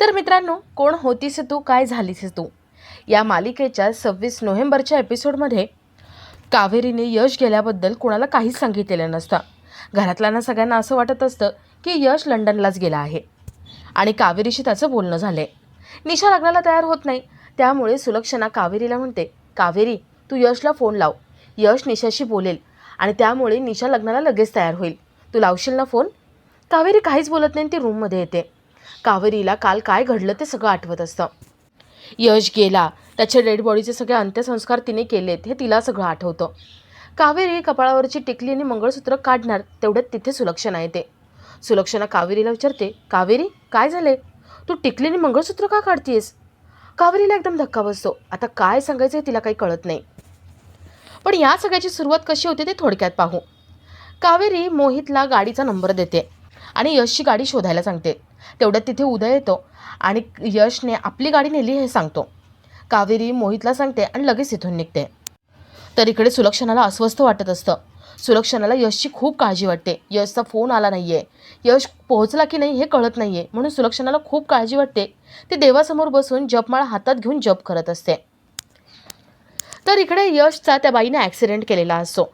तर मित्रांनो कोण होतीस तू? काय झालीस तू? या मालिकेच्या सव्वीस नोव्हेंबरच्या एपिसोडमध्ये कावेरीने यश गेल्याबद्दल कोणाला काहीच सांगितलेलं नसतं. घरातल्यांना सगळ्यांना असं वाटत असतं की यश लंडनलाच गेला आहे. आणि कावेरीशी त्याचं बोलणं झालं निशा लग्नाला तयार होत नाही. त्यामुळे सुलक्षणा कावेरीला म्हणते कावेरी तू यशला फोन लाव. यश निशाशी बोलेल आणि त्यामुळे निशा लग्नाला लगेच तयार होईल. तू लावशील ना फोन? कावेरी काहीच बोलत नाही ती रूममध्ये येते. कावेरीला काल काय घडलं ते सगळं आठवत असतं. यश गेला त्याच्या डेड बॉडीचे सगळे अंत्यसंस्कार तिने केलेत हे तिला सगळं आठवतं. कावेरी कपाळावरची टिकली आणि मंगळसूत्र काढणार तेवढ्यात तिथे सुलक्षणा येते. सुलक्षणा कावेरीला विचारते कावेरी काय झाले तू टिकली आणि मंगळसूत्र का काढतीयस? कावेरीला एकदम धक्का बसतो. आता काय सांगायचं हे तिला काही कळत नाही. पण या सगळ्याची सुरुवात कशी होते ते थोडक्यात पाहू. कावेरी मोहितला गाडीचा नंबर देते. आणि यशची गाडी शोधायला सांगते. तेवढ्यात तिथे उदय येतो आणि यशने आपली गाडी नेली हे सांगतो. कावेरी मोहितला सांगते आणि लगेच इथून निघते. तर इकडे सुलक्षणाला अस्वस्थ वाटत असतं. सुलक्षणाला यशची खूप काळजी वाटते. यशचा फोन आला नाही आहे यश पोहोचला की नाही हे कळत नाही आहे म्हणून सुलक्षणाला खूप काळजी वाटते. ती देवासमोर बसून जपमाळा हातात घेऊन जप करत असते. तर इकडे यशचा त्या बाईने ॲक्सिडेंट केलेला असतो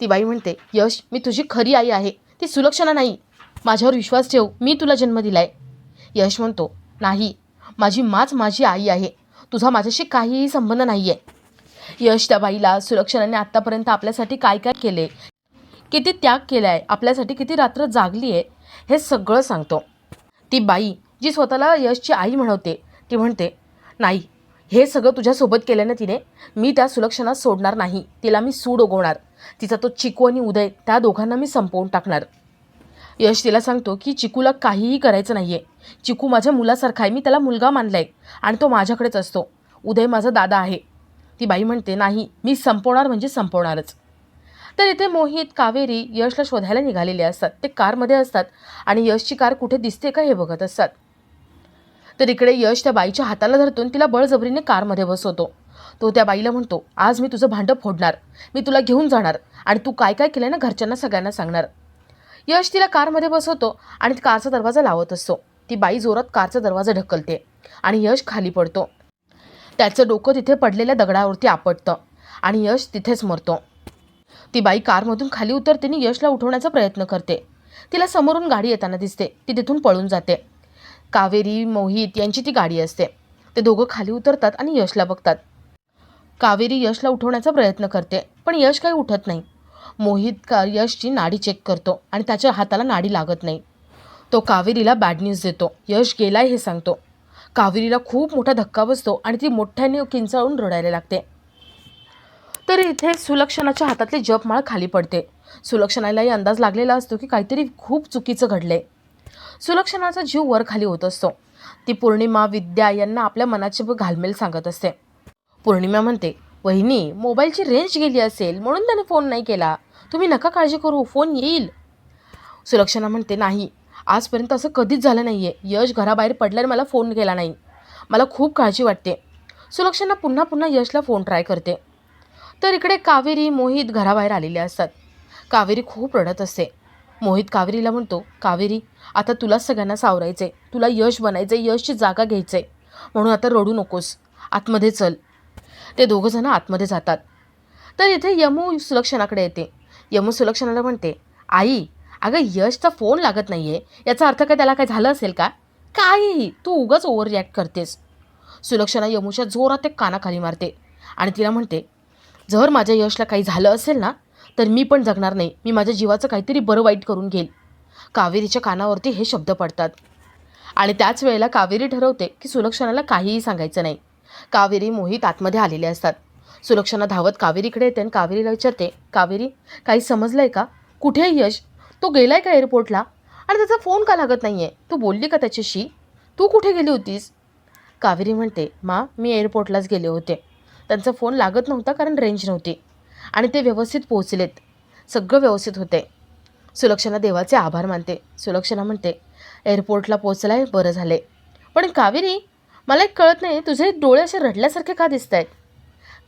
ती बाई म्हणते यश मी तुझी खरी आई आहे. ती सुलक्षणा नाही. माझ्यावर विश्वास ठेव मी तुला जन्म दिलाय. यश म्हणतो नाही माझी माच माझी आई आहे. तुझा माझ्याशी काहीही संबंध नाही आहे यश त्या बाईला सुरक्षणाने आत्तापर्यंत आपल्यासाठी काय काय केले? किती त्याग केला आहे आपल्यासाठी किती रात्र जागली आहे हे सगळं सांगतो. ती बाई जी स्वतःला यशची आई म्हणवते ती म्हणते नाही हे सगळं तुझ्यासोबत केल्यानं तिने मी त्या सुलक्षणात सोडणार नाही. तिला मी सूड उगवणार तिचा तो चिकू आणि उदय त्या दोघांना मी संपवून टाकणार. यश तिला सांगतो की चिकूला काहीही करायचं नाही आहे चिकू माझ्या मुलासारखा आहे मी त्याला मुलगा मानला आहे आणि तो माझ्याकडेच असतो. उदय माझा दादा आहे. ती बाई म्हणते नाही मी संपवणार म्हणजे संपवणारच. तर इथे मोहित कावेरी यशला शोधायला निघालेले असतात. ते कारमध्ये असतात आणि यशची कार कुठे दिसते का हे बघत असतात. तर इकडे यश त्या बाईच्या हाताला धरतून तिला बळजबरीने कारमध्ये बसवतो. तो त्या बाईला म्हणतो आज मी तुझं भांडं फोडणार. मी तुला घेऊन जाणार आणि तू काय काय केलं ना घरच्यांना सगळ्यांना सांगणार. यश तिला कारमध्ये बसवतो आणि कारचा दरवाजा लावत असतो. ती बाई जोरात कारचा दरवाजा ढकलते आणि यश खाली पडतो. त्याचं डोकं तिथे पडलेल्या दगडावरती आपटतं आणि यश तिथेच मरतो. ती बाई कारमधून खाली उतरते आणि यशला उठवण्याचा प्रयत्न करते. तिला समोरून गाडी येताना दिसते. ती तिथून पळून जाते. कावेरी मोहित यांची ती गाडी असते. ते दोघं खाली उतरतात आणि यशला बघतात. कावेरी यशला उठवण्याचा प्रयत्न करते पण यश काही उठत नाही. मोहित का यशची नाडी चेक करतो आणि त्याच्या हाताला नाडी लागत नाही. तो कावेरीला बॅड न्यूज देतो. यश गेलाय हे सांगतो. कावेरीला खूप मोठा धक्का बसतो आणि ती मोठ्याने किंचाळून रडायला लागते. तर इथे सुलक्षणाच्या हातातली जपमाळ खाली पडते. सुलक्षणालाही अंदाज लागलेला असतो की काहीतरी खूप चुकीचं घडले सुलक्षणाचा जीव वर खाली होत असतो. ती पौर्णिमा विद्या यांना आपल्या मनाची घालमेल सांगत असते. पौर्णिमा म्हणते वहिनी मोबाईलची रेंज गेली असेल म्हणून त्याने फोन नाही केला. तुम्ही नका काळजी करू फोन येईल. सुलक्षणा म्हणते नाही आजपर्यंत असं कधीच झालं नाही आहे यश घराबाहेर पडल्याने मला फोन केला नाही. मला खूप काळजी वाटते. सुलक्षणा पुन्हा पुन्हा यशला फोन ट्राय करते. तर इकडे कावेरी मोहित घराबाहेर आलेले असतात. कावेरी खूप रडत असते. मोहित कावेरीला म्हणतो कावेरी आता तुला सगळ्यांना सावरायचे तुला यश बनायचे यशची जागा घ्यायचे म्हणून आता रडू नकोस. आतमध्ये चल. ते दोघंजणं आतमध्ये जातात. तर इथे यमू सुलक्षणाकडे येते. यमू सुलक्षणाला म्हणते आई अगं यशचा फोन लागत नाही आहे याचा अर्थ काय त्याला काय झालं असेल का? काही तू उगाच ओव्हर रिॲक्ट करतेस. सुलक्षणा यमूच्या जोरात ते कानाखाली मारते आणि तिला म्हणते जर माझ्या यशला काही झालं असेल ना तर मी पण जगणार नाही. मी माझ्या जीवाचं काहीतरी बरं वाईट करून घेईल. कावेरीच्या कानावरती हे शब्द पडतात आणि त्याच वेळेला कावेरी ठरवते की सुलक्षणाला काहीही सांगायचं नाही. कावेरी मोहित आतमध्ये आलेले असतात. सुलक्षणा धावत कावेरीकडे येते आणि कावेरीला विचारते कावेरी काही समजलं आहे का? कुठे आहे यश? तो गेलाय का एअरपोर्टला आणि त्याचा फोन का लागत नाही आहे तू बोलली का त्याच्याशी? तू कुठे गेली होतीस? कावेरी म्हणते मा मी एअरपोर्टलाच गेले होते. त्यांचा फोन लागत नव्हता कारण रेंज नव्हती. आणि ते व्यवस्थित पोहोचलेत. सगळं व्यवस्थित होते सुलक्षणा देवाचे आभार मानते. सुलक्षणा म्हणते एअरपोर्टला पोचलाय बरं झाले पण कावेरी मला एक कळत नाही तुझे डोळे असे रडल्यासारखे का दिसत आहेत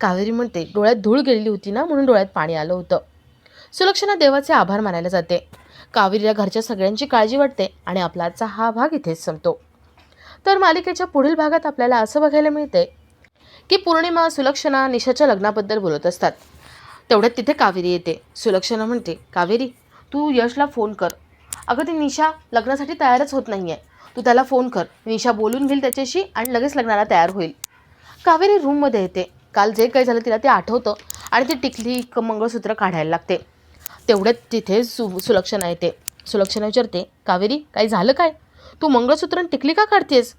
कावेरी म्हणते डोळ्यात धूळ गेलेली होती ना म्हणून डोळ्यात पाणी आलं होतं. सुलक्षणा देवाचे आभार मानायला जाते. कावेरीला घरच्या सगळ्यांची काळजी वाटते आणि आपला आजचा हा भाग इथेच संपतो. तर मालिकेच्या पुढील भागात आपल्याला असं बघायला मिळते की पौर्णिमा सुलक्षणा निशाच्या लग्नाबद्दल बोलत असतात. तेवढ्यात तिथे कावेरी येते. सुलक्षणा म्हणते कावेरी तू यशला फोन कर. अगं ती निशा लग्नासाठी तयारच होत नाही आहे तू त्याला फोन कर. निशा बोलून घेईल त्याच्याशी आणि लगेच लग्नाला तयार होईल. कावेरी रूममध्ये येते. काल जे काही झालं तिला ते आठवतं आणि ती टिकली क- मंगळसूत्र काढायला लागते. तेवढ्यात तिथे सु सुलक्षणा येते. सुलक्षणा विचारते कावेरी काही झालं काय? तू मंगळसूत्र आणि टिकली का काढतेस?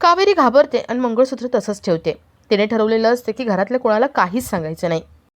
कावेरी घाबरते आणि मंगळसूत्र तसंच ठेवते. तिने ठरवलेलं असते की घरातल्या कोणाला काहीच सांगायचं नाही.